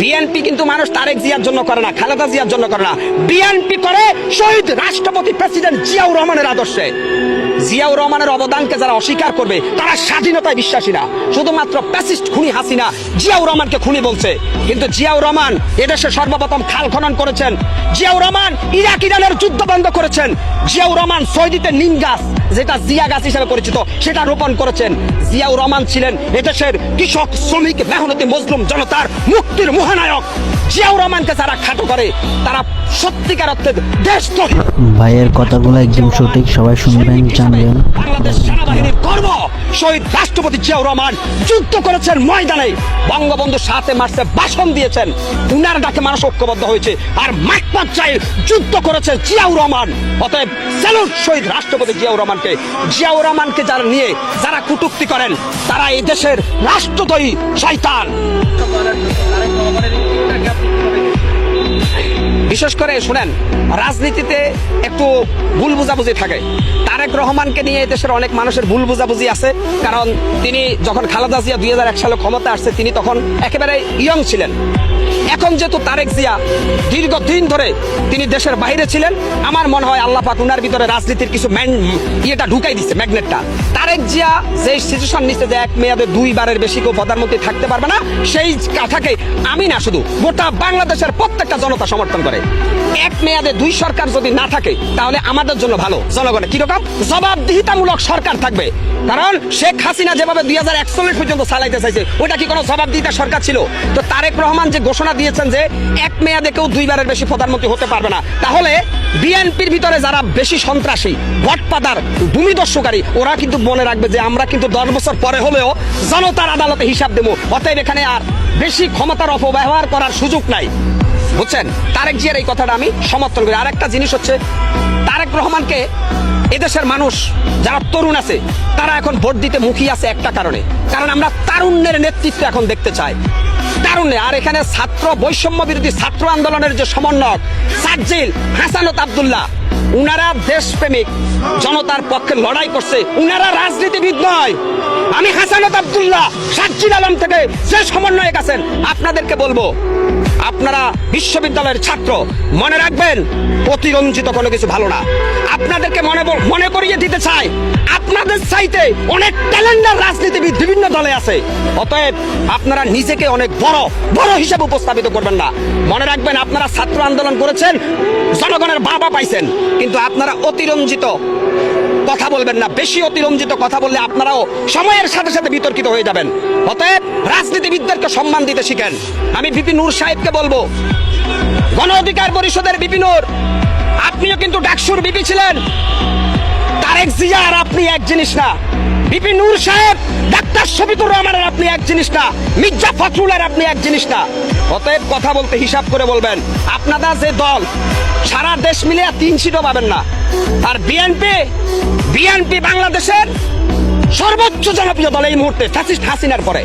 BNP কিন্তু মানুষ তারেক জিয়ার জন্য করে না, খালেদা জিয়ার জন্য করে না। বিএনপি করে শহীদ রাষ্ট্রপতি প্রেসিডেন্ট জিয়াউর রহমানের আদর্শে। জিয়াউর রহমানের অবদানকে যারা অস্বীকার করবে, তারা স্বাধীনতায় বিশ্বাসী না। শুধুমাত্র প্যাসিস্ট খুনি হাসিনা জিয়াউর রহমানকে খুনি বলছে। কিন্তু জিয়াউর রহমান এদেশে সর্বপ্রথম খাল খনন করেছেন। জিয়াউর রহমান ইরাক ইরানের যুদ্ধ বন্ধ করেছেন। জিয়াউর রহমান সৌদিতে নিম গাছ যেটা জিয়া গাছ হিসেবে পরিচিত সেটা রোপণ করেছেন। জিয়াউর রহমান ছিলেন এদেশের কৃষক শ্রমিক মেহনতি মজলুম জনতার মুক্তির মহানায়ক। জিয়াউর রহমানকে যারা খাটো করে তারা সত্যিকার অর্থে দেশ ভাইয়ের কথাগুলো একদম সঠিক সবাই শুনবেন জানবেন। শহীদ রাষ্ট্রপতি জিয়াউর রহমান যুদ্ধ করেছেন ময়দানে। বঙ্গবন্ধু সাথে মার্চে ভাষণ দিয়েছেন। উনার ডাকে মানুষ ঐক্যবদ্ধ হয়েছে আর মাঠ পর্যায়ে যুদ্ধ করেছে জিয়াউর রহমান। অতএব স্যালুট শহীদ রাষ্ট্রপতি জিয়াউর রহমানকে। জিয়াউর রহমানকে যারা নিয়ে, যারা কুটুক্তি করেন, তারা এই দেশের রাষ্ট্রদ্রোহী শয়তান। বিশেষ করে শুনেন, রাজনীতিতে একটু ভুল বুঝাবুঝি থাকে। তারেক রহমানকে নিয়ে দেশের অনেক মানুষের ভুল বুঝাবুঝি আছে, কারণ তিনি যখন খালেদা জিয়া দুই হাজার এক সালে ক্ষমতা আসছে, তিনি তখন একেবারে ইয়ং ছিলেন। এখন যেহেতু তারেক জিয়া দীর্ঘদিন ধরে তিনি দেশের বাইরে ছিলেন, আমার মনে হয় আল্লাহ পাক উনার ভিতরে রাজনীতির কিছু ম্যান ইয়েটা ঢুকাই দিচ্ছে ম্যাগনেটটা। তারেক জিয়া যে সিচুয়েশন নিচ্ছে যে এক মেয়াদে দুইবারের বেশি কেউ প্রধানমন্ত্রী থাকতে পারবে না, সেই কাঠাকে আমি না শুধু গোটা বাংলাদেশের প্রত্যেকটা জনতা সমর্থন করে। এক মেয়াদে দুই সরকার যদি না থাকে, তাহলে আমাদের জন্য ভালো। জনগণের কীরকম জবাবদিহিতামূলক সরকার থাকবে। কারণ শেখ হাসিনা যেভাবে দুই হাজার একচল্লিশ পর্যন্ত চালাইতে চাইছে, ওটা কি কোনো জবাবদিহিতা সরকার ছিল? তো তারেক রহমান যে ঘোষণা দিয়েছেন যে এক মেয়াদে কেউ দুইবারের বেশি প্রধানমন্ত্রী হতে পারবে না, তাহলে বিএনপির ভিতরে যারা বেশি সন্ত্রাসী ভটপাদার ওরা কিন্তু মনে রাখবে যে আমরা কিন্তু দশ বছর পরে হলেও জনতার আদালতে হিসাব দেবো। অতএব এখানে আর বেশি ক্ষমতার অপব্যবহার করার সুযোগ নাই। বুঝছেন? তারেক জিয়ার এই কথাটা আমি সমর্থন করি। আর একটা জিনিস হচ্ছে, তারেক রহমানকে এদেশের মানুষ, যারা তরুণ আছে, তারা এখন ভোট দিতে মুখী আছে একটা কারণে। কারণ আমরা তারুণ্যের নেতৃত্ব এখন দেখতে চাই। তারুণ্যে। আর এখানে ছাত্র বৈষম্য বিরোধী ছাত্র আন্দোলনের যে সমন্বয়ক, সাজ্জিল হাসানত আব্দুল্লাহ উনারা দেশপ্রেমিক। জনতার পক্ষে লড়াই করছে। উনারা রাজনীতিবিদ নয়। আমি হাসানত আব্দুল্লাহ সাজ্জিল আলম থেকে যে সমন্বয়ক আছেন, আপনাদেরকে বলব, আপনারা বিশ্ববিদ্যালয়ের ছাত্র, মনে রাখবেন, অতিরঞ্জিত কোনো কিছু ভালো না। আপনাদেরকে মনে মনে করিয়ে দিতে চাই, আপনাদের চাইতে অনেক ট্যালেন্টার রাজনীতিবিদ বিভিন্ন দলে আছে। অতএব আপনারা নিজেকে অনেক বড় বড় হিসেবে উপস্থাপিত করবেন না। মনে রাখবেন, আপনারা ছাত্র আন্দোলন করেছেন, জনগণের বাবা পাইছেন। কিন্তু আপনারা অতিরঞ্জিত কথা বলবেন না। বেশি অতিরঞ্জিত কথা বললে আপনারাও সময়ের সাথে সাথে বিতর্কিত হয়ে যাবেন। অতএব রাজনীতিবিদদেরকে সম্মান দিতে শিখেন। আমি বিপিনুর সাহেবকে বলব গণ অধিকার পরিষদের বিপিনুর আপনিও কিন্তু ডাকসুর বিপি ছিলেন। তারেক জিয়া আর আপনি এক জিনিস না। বিপি নূর সাহেব, ডাক্তার শফিকুর রহমানের আপনি এক জিনিস না। মির্জা ফখরুলের আপনি এক জিনিস না। অতএব কথা বলতে হিসাব করে বলবেন, আপনারা যে দল, সারা দেশ মিলে তিন সিটও পাবেন না। আর বিএনপি বিএনপি বাংলাদেশের সর্বোচ্চ জনপ্রিয় দল এই মুহূর্তে ফ্যাসিস্ট হাসিনার পরে।